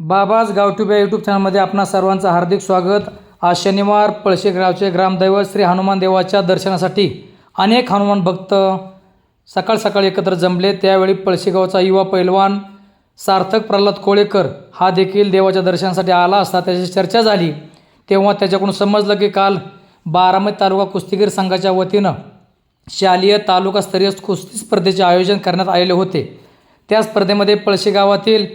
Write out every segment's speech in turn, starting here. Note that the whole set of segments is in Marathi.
बाबाज गावटुब्या यूट्यूब चॅनलमध्ये आपणा सर्वांचं हार्दिक स्वागत. आज शनिवार पळशी गावचे ग्रामदैवत श्री हनुमान देवाच्या दर्शनासाठी अनेक हनुमान भक्त सकाळ सकाळी एकत्र जमले. त्यावेळी पळशीगावचा युवा पैलवान सार्थक प्रल्हाद कोळेकर हा देखील देवाच्या दर्शनासाठी आला असता त्याची चर्चा झाली. तेव्हा त्याच्याकडून समजलं की काल बारामती तालुका कुस्तीगीर संघाच्या वतीनं शालेय तालुकास्तरीय कुस्ती स्पर्धेचे आयोजन करण्यात आलेले होते. त्या स्पर्धेमध्ये पळशी गावातील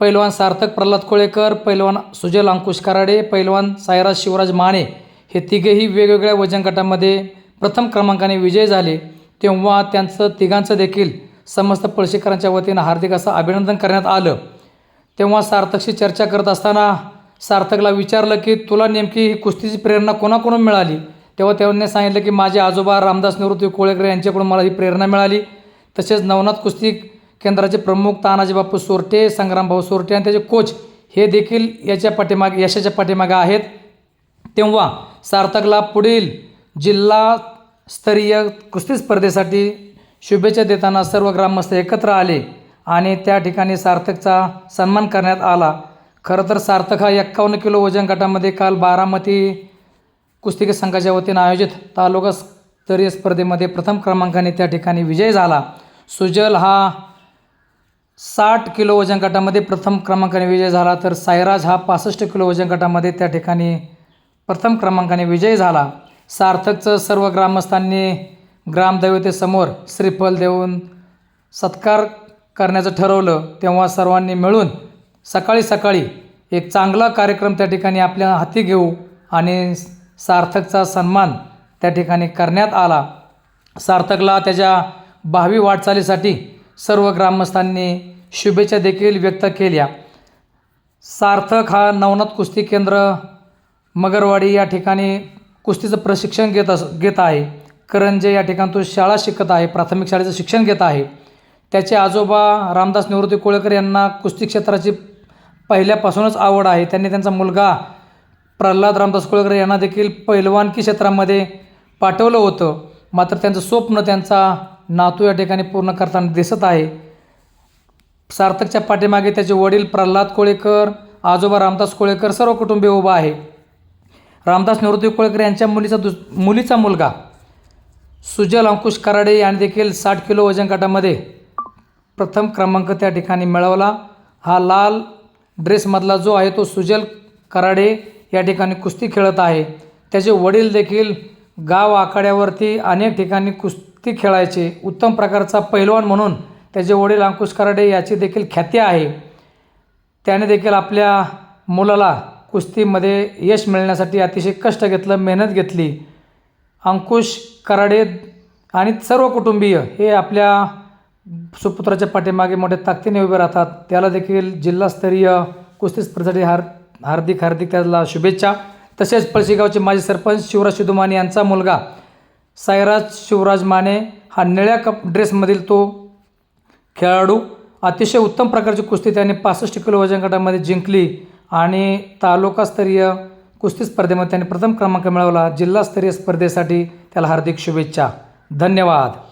पैलवान सार्थक प्रल्हाद कोळेकर पैलवान सुजल अंकुश कराडे पैलवान सायराज शिवराज माने हे तिघेही वेगवेगळ्या वजन गटामध्ये प्रथम क्रमांकाने विजय झाले. तेव्हा त्यांचं तिघांचं देखील समस्त पळशीकरांच्या वतीनं हार्दिक असं अभिनंदन करण्यात आलं. तेव्हा सार्थकशी चर्चा करत असताना सार्थकला विचारलं की तुला नेमकी ही कुस्तीची प्रेरणा कोणाकडून मिळाली? तेव्हा त्यांनी सांगितलं की माझे आजोबा रामदास निवृत्ती कोळेकर यांच्याकडून मला ही प्रेरणा मिळाली. तसेच नवनाथ कुस्ती केंद्राचे प्रमुख तानाजी बापू सोरटे संग्रामभाऊ सोरटे आणि त्याचे कोच हे देखील याच्या पाठीमागे यशाच्या पाठीमागे आहेत. तेव्हा सार्थकला पुढील जिल्हास्तरीय कुस्ती स्पर्धेसाठी शुभेच्छा देताना सर्व ग्रामस्थ एकत्र आले आणि त्या ठिकाणी सार्थकचा सन्मान करण्यात आला. खरं तर सार्थक हा एक्कावन्न किलो वजन गटामध्ये काल बारामती कुस्ती संघाच्या वतीनं आयोजित तालुका स्तरीय स्पर्धेमध्ये प्रथम क्रमांकाने त्या ठिकाणी विजय झाला. सुजल हा साठ किलो वजन गटामध्ये प्रथम क्रमांकाने विजय झाला तर सायराज हा पासष्ट किलो वजन गटामध्ये त्या ठिकाणी प्रथम क्रमांकाने विजय झाला. सार्थकचं सर्व ग्रामस्थांनी ग्रामदैवतेसमोर श्रीफल देऊन सत्कार करण्याचं ठरवलं. तेव्हा सर्वांनी मिळून सकाळी सकाळी एक चांगला कार्यक्रम त्या ठिकाणी आपल्या हाती घेऊ आणि सार्थकचा सन्मान त्या ठिकाणी करण्यात आला. सार्थकला त्याच्या भावी वाटचालीसाठी सर्व ग्रामस्थांनी शुभेच्छा देखील व्यक्त केल्या. सार्थक हा नवनाथ कुस्ती केंद्र मगरवाडी या ठिकाणी कुस्तीचं प्रशिक्षण घेत अस घेत आहे. करंजे या ठिकाणी तो शाळा शिकत आहे प्राथमिक शाळेचं शिक्षण घेत आहे. त्याचे आजोबा रामदास निवृत्ती कोळेकर यांना कुस्ती क्षेत्राची पहिल्यापासूनच आवड आहे. त्यांनी त्यांचा मुलगा प्रल्हाद रामदास कोळेकर यांना देखील पैलवानकी क्षेत्रामध्ये पाठवलं होतं. मात्र त्यांचं स्वप्न त्यांचा नातू या ठिकाणी पूर्ण करताना दिसत आहे. सार्थकच्या पाठीमागे त्याचे वडील प्रल्हाद कोळेकर आजोबा रामदास कोळेकर सर्व कुटुंबीय उभा आहे. रामदास निवृत्ती कोळेकर यांच्या मुलीचा दुस मुलीचा मुलगा. सुजल अंकुश कराडे यांनी देखील साठ किलो वजन गटामध्ये प्रथम क्रमांक त्या ठिकाणी मिळवला. हा लाल ड्रेसमधला जो आहे तो सुजल कराडे या ठिकाणी कुस्ती खेळत आहे. त्याचे वडील देखील गाव आखाड्यावरती अनेक ठिकाणी कुस्ती खेळायचे. उत्तम प्रकारचा पैलवान म्हणून त्याचे वडील अंकुश कराडे याची देखील ख्याती आहे. त्याने देखील आपल्या मुलाला कुस्तीमध्ये यश मिळण्यासाठी अतिशय कष्ट घेतलं मेहनत घेतली. अंकुश कराडे आणि सर्व कुटुंबीय हे आपल्या सुपुत्राच्या पाठीमागे मोठ्या ताकदीने उभे राहतात. त्याला देखील जिल्हास्तरीय कुस्ती स्पर्धेसाठी हार हार्दिक हार्दिक त्याला शुभेच्छा. तसेच पळशीगावचे माजी सरपंच शिवराज शिदुमाने यांचा मुलगा सायराज शिवराज माने हा निळ्या कप ड्रेसमधील तो खेळाडू. अतिशय उत्तम प्रकारची कुस्ती त्याने पासष्ट किलो वजन गटामध्ये जिंकली आणि तालुकास्तरीय कुस्ती स्पर्धेमध्ये त्याने प्रथम क्रमांक मिळवला. जिल्हास्तरीय स्पर्धेसाठी त्याला हार्दिक शुभेच्छा. धन्यवाद.